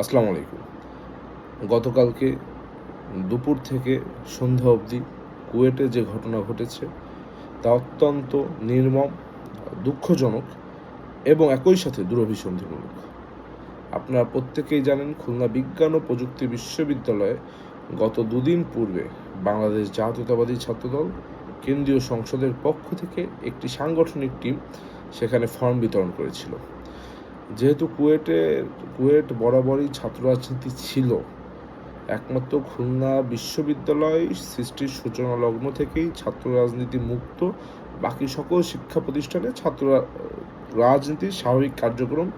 আসসালামু আলাইকুম। গতকালকে দুপুর থেকে সন্ধ্যা অবধি কুয়েটে যে ঘটনা ঘটেছে, তা অত্যন্ত নির্মম, দুঃখজনক এবং একই সাথে দুরভিসন্ধিমূলক আপনারা প্রত্যেকেই জানেন, খুলনা বিজ্ঞান ও প্রযুক্তি বিশ্ববিদ্যালয়ে গত দুদিন পূর্বে বাংলাদেশ জাতীয়তাবাদী ছাত্রদল কেন্দ্রীয় সংসদের পক্ষ থেকে একটি সাংগঠনিক টিম সেখানে ফর্ম বিতরণ করেছিল। যেহেতু কুয়েটে, কুয়েট বরাবরই ছাত্র রাজনীতি ছিল, একমাত্র খুলনা বিশ্ববিদ্যালয় সৃষ্টির সূচনা লগ্ন থেকেই ছাত্র রাজনীতি মুক্ত, বাকি সকল শিক্ষা প্রতিষ্ঠানে ছাত্র রাজনীতির স্বাভাবিক কার্যক্রম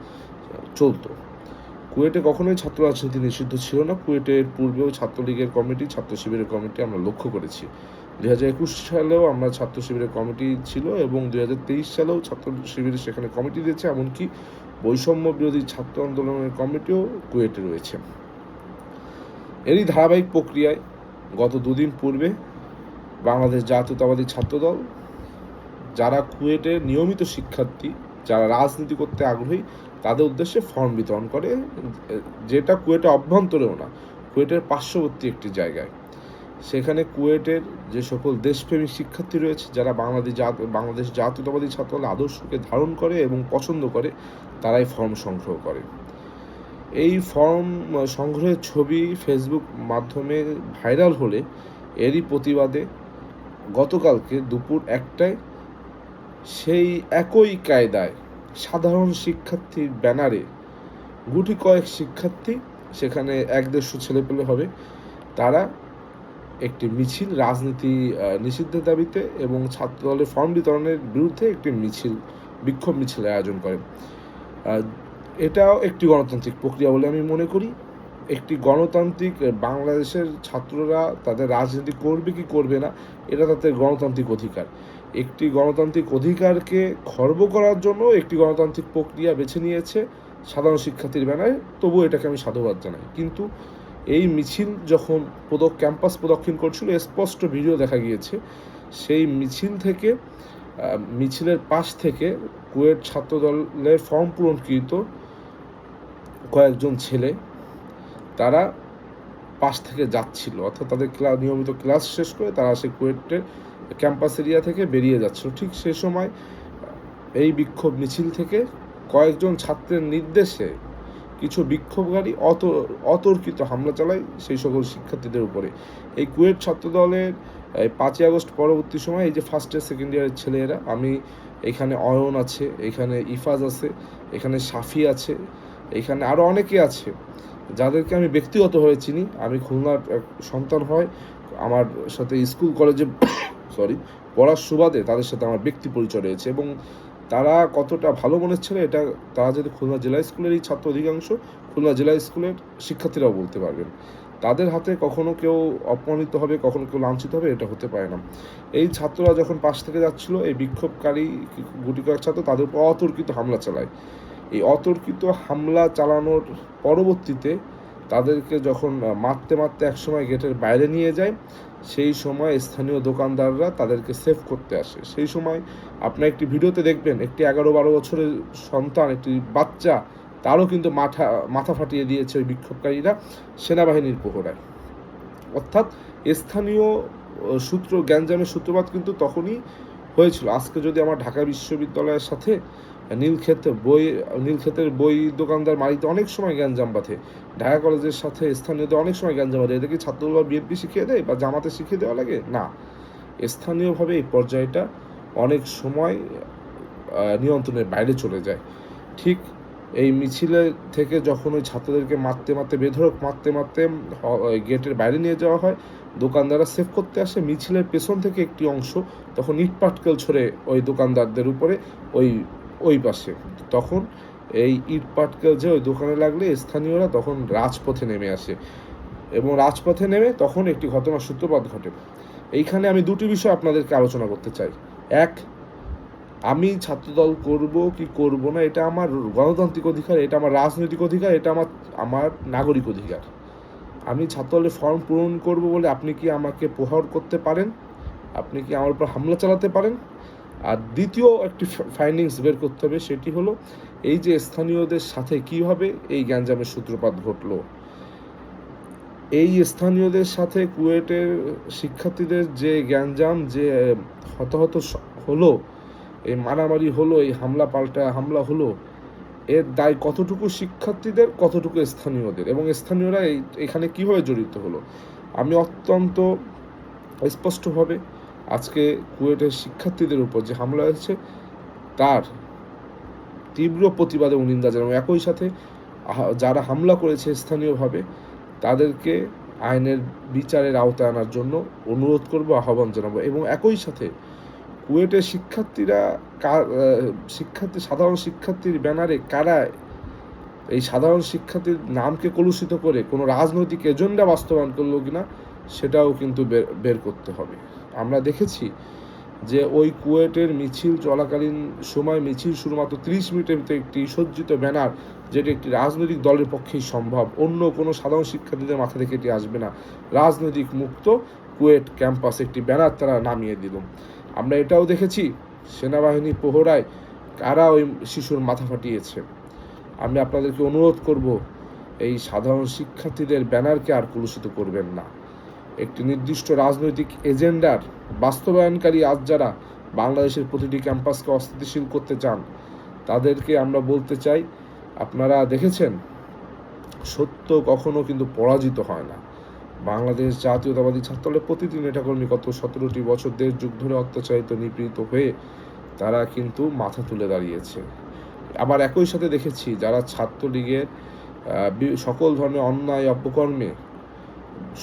চলতো। কুয়েটে কখনোই ছাত্র রাজনীতি নিষিদ্ধ ছিল না, কুয়েটের পূর্বেও ছাত্রলীগের কমিটি ছাত্র শিবিরের কমিটি আমরা লক্ষ্য করেছি। দুই হাজার একুশ সালেও আমরা ছাত্র শিবিরের কমিটি ছিল এবং দুই হাজার তেইশ সালেও ছাত্র শিবিরের সেখানে কমিটি দিয়েছে এমনকি বৈষম্য বিরোধী ছাত্র আন্দোলনের কমিটিও কুয়েটে রয়েছে। এরই ধারাবাহিক প্রক্রিয়ায় গত দুদিন পূর্বে বাংলাদেশ জাতীয়তাবাদী ছাত্রদল, যারা কুয়েটে নিয়মিত শিক্ষার্থী, যারা রাজনীতি করতে আগ্রহী, তাদের উদ্দেশ্যে ফর্ম বিতরণ করে, যেটা কুয়েটে অভ্যন্তরেও না, কুয়েটের পার্শ্ববর্তী একটি জায়গায়। সেখানে কুয়েটের যে সকল দেশপ্রেমী শিক্ষার্থী রয়েছে, যারা বাংলাদেশ জাত, বাংলাদেশ জাতীয়তাবাদী ছাত্রদল আদর্শকে ধারণ করে এবং পছন্দ করে, তারাই ফর্ম সংগ্রহ করে। এই ফর্ম সংগ্রহের ছবি ফেসবুক মাধ্যমে ভাইরাল হলে এরই প্রতিবাদে গতকালকে দুপুর একটায় সেই একই কায়দায় সাধারণ শিক্ষার্থীর ব্যানারে গুটি কয়েক শিক্ষার্থী, সেখানে এক দেড়শো ছেলেপেলে হবে, তারা একটি মিছিল রাজনীতি নিষিদ্ধের দাবিতে এবং ছাত্রদলের ফর্ম বিতরণের বিরুদ্ধে একটি মিছিল বিক্ষোভ মিছিলের আয়োজন আহ, এটাও একটি গণতান্ত্রিক প্রক্রিয়া বলে আমি মনে করি। একটি গণতান্ত্রিক বাংলাদেশের ছাত্ররা তাদের রাজনীতি করবে কি করবে না এটা তাদের গণতান্ত্রিক অধিকার। একটি গণতান্ত্রিক অধিকারকে খর্ব করার জন্য একটি গণতান্ত্রিক প্রক্রিয়া বেছে নিয়েছে সাধারণ শিক্ষার্থীর ব্যানারে তবুও এটাকে আমি সাধুবাদ জানাই। কিন্তু এই মিছিল যখন প্রদক, ক্যাম্পাস প্রদক্ষিণ করছিল স্পষ্ট ভিডিও দেখা গিয়েছে। সেই মিছিল থেকে মিছিলের পাশ থেকে কুয়েট ছাত্রদলের ফর্ম পূরণকৃত কয়েকজন ছেলে, তারা পাশ থেকে যাচ্ছিল। অর্থাৎ তাদের ক্লাস নিয়মিত ক্লাস শেষ করে তারা সেই কুয়েটের ক্যাম্পাস এরিয়া থেকে বেরিয়ে যাচ্ছিল। ঠিক সে সময় এই বিক্ষোভ মিছিল থেকে কয়েকজন ছাত্রের নির্দেশে কিছু বিক্ষোভকারী অত অতর্কিত হামলা চালায় সেই সকল শিক্ষার্থীদের উপরে। এই কুয়েট ছাত্রদলের, এই পাঁচই আগস্ট পরবর্তী সময় এই যে ফার্স্ট ইয়ার সেকেন্ড ইয়ারের ছেলেরা, আমি এখানে অয়ন আছে, এখানে ইফাজ আছে, এখানে সাফি আছে, এখানে আরও অনেকে আছে, যাদেরকে আমি ব্যক্তিগতভাবে চিনি। আমি খুলনার সন্তান হয়, আমার সাথে স্কুল, কলেজে সরি পড়ার সুবাদে তাদের সাথে আমার ব্যক্তি পরিচয় রয়েছে এবং তারা কতটা ভালো মনের ছিল, এটা তারা যদি খুলনা জেলা স্কুলেরই ছাত্র অধিকাংশ, খুলনা জেলা স্কুলের শিক্ষার্থীরাও বলতে পারবেন। তাদের হাতে কখনো কেউ অপমানিত হবে, কখনো কেউ লাঞ্ছিত হবে, এটা হতে পারে না। এই ছাত্ররা যখন পাশ থেকে যাচ্ছিল, এই বিক্ষোভকারী গুটি কয়েক ছাত্র তাদের উপর অতর্কিত হামলা চালায়। এই অতর্কিত হামলা চালানোর পরবর্তীতে তাদেরকে যখন মারতে মারতে একসময় গেটের বাইরে নিয়ে যায়, সেই সময় স্থানীয় দোকানদাররা তাদেরকে সেভ করতে আসে। সেই সময় আপনার একটি ভিডিওতে দেখবেন, একটি এগারো বারো বছরের সন্তান, একটি বাচ্চা, তারও কিন্তু মাথা মাথা ফাটিয়ে দিয়েছে ওই বিক্ষোভকারীরা সেনাবাহিনীর প্রহরায়। অর্থাৎ স্থানীয় সূত্র জ্ঞানজামের সূত্রপাত কিন্তু তখনই হয়েছিল। আজকে যদি আমার ঢাকা বিশ্ববিদ্যালয়ের সাথে নীলক্ষেত বই, নীলক্ষেতের বই দোকানদার মারিতে অনেক সময় জ্ঞানজাম বাঁধে। ঢাকা কলেজের সাথে স্থানীয়দের অনেক সময় জ্ঞানজাম বাঁধে। এদের কি ছাত্রদল বা বিএনপি শিখিয়ে দেয় বা জামাতে শিখিয়ে দেওয়া লাগে? না। স্থানীয়ভাবে এই পর্যায়টা অনেক সময় নিয়ন্ত্রণের বাইরে চলে যায়। ঠিক এই মিছিলে থেকে যখন ওই ছাত্রদেরকে মারতে মারতে বেধরক মারতে মারতে গেটের বাইরে নিয়ে যাওয়া হয়, দোকানদাররা সেভ করতে আসে। মিছিলের পেছন থেকে একটি অংশ তখন ইট পাটকেল ছড়ে ওই দোকানদারদের উপরে, ওই ওই পাশে। তখন এই ইট পাটকেল যে ওই দোকানে লাগলে স্থানীয়রা তখন রাজপথে নেমে আসে এবং রাজপথে নেমে তখন একটি ঘটনার সূত্রপাত ঘটে। এইখানে আমি দুটি বিষয় আপনাদেরকে আলোচনা করতে চাই। এক, আমি ছাত্রদল করব কি করব না, এটা আমার গণতান্ত্রিক অধিকার, এটা আমার রাজনৈতিক অধিকার, এটা আমার আমার নাগরিক অধিকার। আমি ছাত্রদলের ফর্ম পূরণ করব বলে আপনি কি আমাকে প্রহার করতে পারেন? আপনি কি আমার উপর হামলা চালাতে পারেন? আর দ্বিতীয় একটি ফাইন্ডিংস বের করতে হবে, সেটি হলো এই যে স্থানীয়দের সাথে কীভাবে এই গ্যাঞ্জামের সূত্রপাত ঘটলো। এই স্থানীয়দের সাথে কুয়েটের শিক্ষার্থীদের যে গ্যাঞ্জাম, যে হতাহত হলো, এই মারামারি হলো, এই হামলা পাল্টা হামলা হলো, এর দায় কতটুকু শিক্ষার্থীদের, কতটুকু স্থানীয়দের? এবং স্থানীয়রা এখানে কীভাবে জড়িত হলো? আমি অত্যন্ত স্পষ্টভাবে আজকে কুয়েটের শিক্ষার্থীদের উপর যে হামলা হয়েছে, তার তীব্র প্রতিবাদ এবং নিন্দা জানাব। একই সাথে যারা হামলা করেছে স্থানীয়ভাবে, তাদেরকে আইনের বিচারের আওতায় আনার জন্য অনুরোধ করব, আহ্বান জানাব। এবং একই সাথে কুয়েটের শিক্ষার্থীরা শিক্ষার্থী, সাধারণ শিক্ষার্থীর ব্যানারে কারা, এই সাধারণ শিক্ষার্থীর নামকে কলুষিত করে কোনো রাজনৈতিক এজেন্ডা বাস্তবায়ন করল কিনা, সেটাও কিন্তু বের করতে হবে। আমরা দেখেছি যে ওই কুয়েটের মিছিল চলাকালীন সময় মিছিল শুধুমাত্র ত্রিশ মিনিটের ভিতরে একটি সজ্জিত ব্যানার যেটি একটি রাজনৈতিক দলের পক্ষেই সম্ভব। অন্য কোনো সাধারণ শিক্ষার্থীদের মাথা থেকে এটি আসবে না। রাজনৈতিক মুক্ত কুয়েট ক্যাম্পাস একটি ব্যানার তারা নামিয়ে দিল। আমরা এটাও দেখেছি, সেনাবাহিনী প্রহরায় কারা ওই শিশুর মাথা ফাটিয়েছে। আমি আপনাদেরকে অনুরোধ করব, এই সাধারণ শিক্ষার্থীদের ব্যানারকে আর কলুষিত করবেন না। একটি নির্দিষ্ট রাজনৈতিক এজেন্ডার বাস্তবায়নকারী আজ যারা বাংলাদেশের প্রতিটি ক্যাম্পাসকে অস্থিতিশীল করতে চান, তাদেরকে আমরা বলতে চাই, আপনারা দেখেছেন, সত্য কখনো কিন্তু পরাজিত হয় না। বাংলাদেশ জাতীয়তাবাদী ছাত্রদলের প্রতিটি নেতাকর্মী গত সতেরোটি বছর দেড় যুগ ধরে অত্যাচারিত, নিপীড়িত হয়ে তারা কিন্তু মাথা তুলে দাঁড়িয়েছে। আবার একই সাথে দেখেছি, যারা ছাত্রলীগের সকল ধরনের অন্যায় অপকর্মে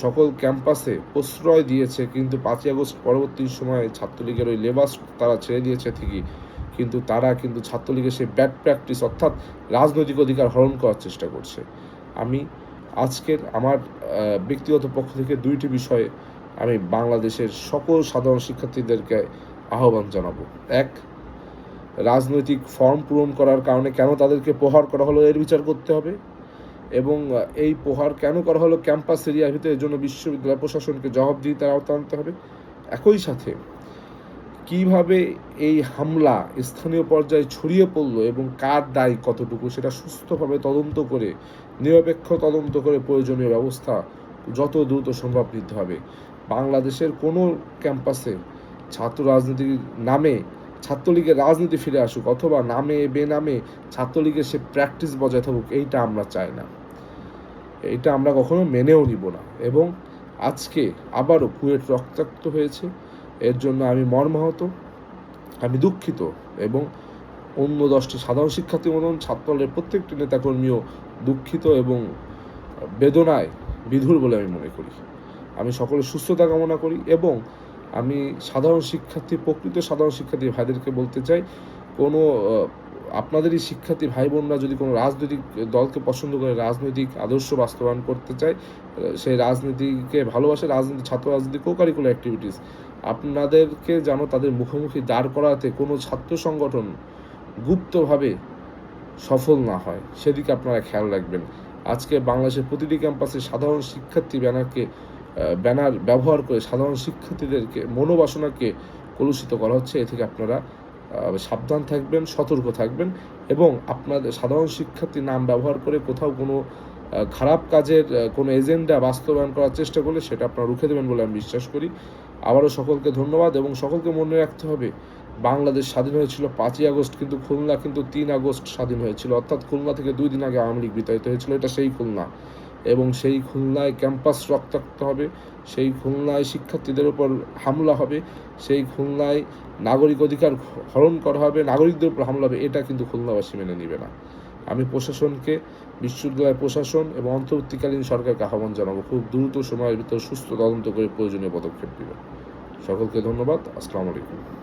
সকল ক্যাম্পাসে প্রশ্রয় দিয়েছে, কিন্তু পাঁচই আগস্ট পরবর্তী সময়ে ছাত্রলীগের ওই লেবাস তারা ছেড়ে দিয়েছে ঠিকই, কিন্তু তারা কিন্তু ছাত্রলীগের সেই ব্যাড প্র্যাকটিস অর্থাৎ রাজনৈতিক অধিকার হরণ করার চেষ্টা করছে। আমি আজকের আমার ব্যক্তিগত পক্ষ থেকে দুইটি বিষয়ে আমি বাংলাদেশের সকল সাধারণ শিক্ষার্থীদেরকে আহ্বান জানাব। এক, রাজনৈতিক ফর্ম পূরণ করার কারণে কেন তাদেরকে প্রহার করা হলো এর বিচার করতে হবে? এবং এই প্রহার কেন করা হলো, ক্যাম্পাস এরিয়ার ভিতরে জন্য বিশ্ববিদ্যালয় প্রশাসনকে জবাবদিহিতার আওতা আনতে হবে। একই সাথে কীভাবে এই হামলা স্থানীয় পর্যায়ে ছড়িয়ে পড়ল এবং কার দায় কতটুকু, সেটা সুস্থভাবে তদন্ত করে, নিরপেক্ষ তদন্ত করে প্রয়োজনীয় ব্যবস্থা যত দ্রুত সম্ভব নিতে হবে। বাংলাদেশের কোনো ক্যাম্পাসে ছাত্র রাজনীতির নামে ছাত্রলীগের রাজনীতি ফিরে আসুক অথবা নামে, বেনামে ছাত্রলীগের সে প্র্যাকটিস বজায় থাকুক, এইটা আমরা চাই না। এটা আমরা কখনো মেনেও নিব না। এবং আজকে আবারও কুয়েট রক্তাক্ত হয়েছে। এর জন্য আমি মর্মাহত, আমি দুঃখিত এবং অন্য দশটি সাধারণ শিক্ষার্থী মতন ছাত্রদলের প্রত্যেকটি নেতাকর্মীও দুঃখিত এবং বেদনায় বিধুর বলে আমি মনে করি। আমি সকলের সুস্থতা কামনা করি এবং আমি সাধারণ শিক্ষার্থী, প্রকৃত সাধারণ শিক্ষার্থী ভাইদেরকে বলতে চাই, কোনো আপনাদেরই শিক্ষার্থী ভাই বোনরা যদি কোনো রাজনৈতিক দলকে পছন্দ করে রাজনৈতিক আদর্শ বাস্তবায়ন করতে চায় সেই রাজনীতিকে ভালোবাসে রাজনীতি, ছাত্র রাজনীতি কো কারিকুলার অ্যাক্টিভিটিস আপনাদেরকে যেন তাদের মুখোমুখি দাঁড় করাতে কোনো ছাত্র সংগঠন গুপ্তভাবে সফল না হয়, সেদিকে আপনারা খেয়াল রাখবেন। আজকে বাংলাদেশের প্রতিটি ক্যাম্পাসে সাধারণ শিক্ষার্থী ব্যানারকে ব্যানার ব্যবহার করে সাধারণ শিক্ষার্থীদেরকে মনোবাসনাকে কলুষিত করা হচ্ছে, এ থেকে আপনারা সাবধান থাকবেন, সতর্ক থাকবেন এবং আপনাদের সাধারণ শিক্ষার্থীর নাম ব্যবহার করে কোথাও কোনো খারাপ কাজের কোনো এজেন্ডা বাস্তবায়ন করার চেষ্টা করলে সেটা আপনারা রুখে দেবেন বলে আমি বিশ্বাস করি। আবারও সকলকে ধন্যবাদ এবং সকলকে মনে রাখতে হবে, বাংলাদেশ স্বাধীন হয়েছিল পাঁচই আগস্ট কিন্তু খুলনা কিন্তু তিন আগস্ট স্বাধীন হয়েছিল। অর্থাৎ খুলনা থেকে দুই দিন আগে আওয়ামী লীগ বিতাড়িত হয়েছিল, এটা সেই খুলনা। এবং সেই খুলনায় ক্যাম্পাস রক্তাক্ত হবে, সেই খুলনায় শিক্ষার্থীদের উপর হামলা হবে, সেই খুলনায় নাগরিক অধিকার হরণ করা হবে, নাগরিকদের উপর হামলা হবে, এটা কিন্তু খুলনাবাসী মেনে নেবে না। আমি প্রশাসনকে, বিশ্ববিদ্যালয় প্রশাসন এবং অন্তর্বর্তীকালীন সরকারকে আহ্বান জানাব, খুব দ্রুত সময়ের ভিতর সুস্থ তদন্ত করে প্রয়োজনীয় পদক্ষেপ নেবে। সকলকে ধন্যবাদ, আসসালামু আলাইকুম।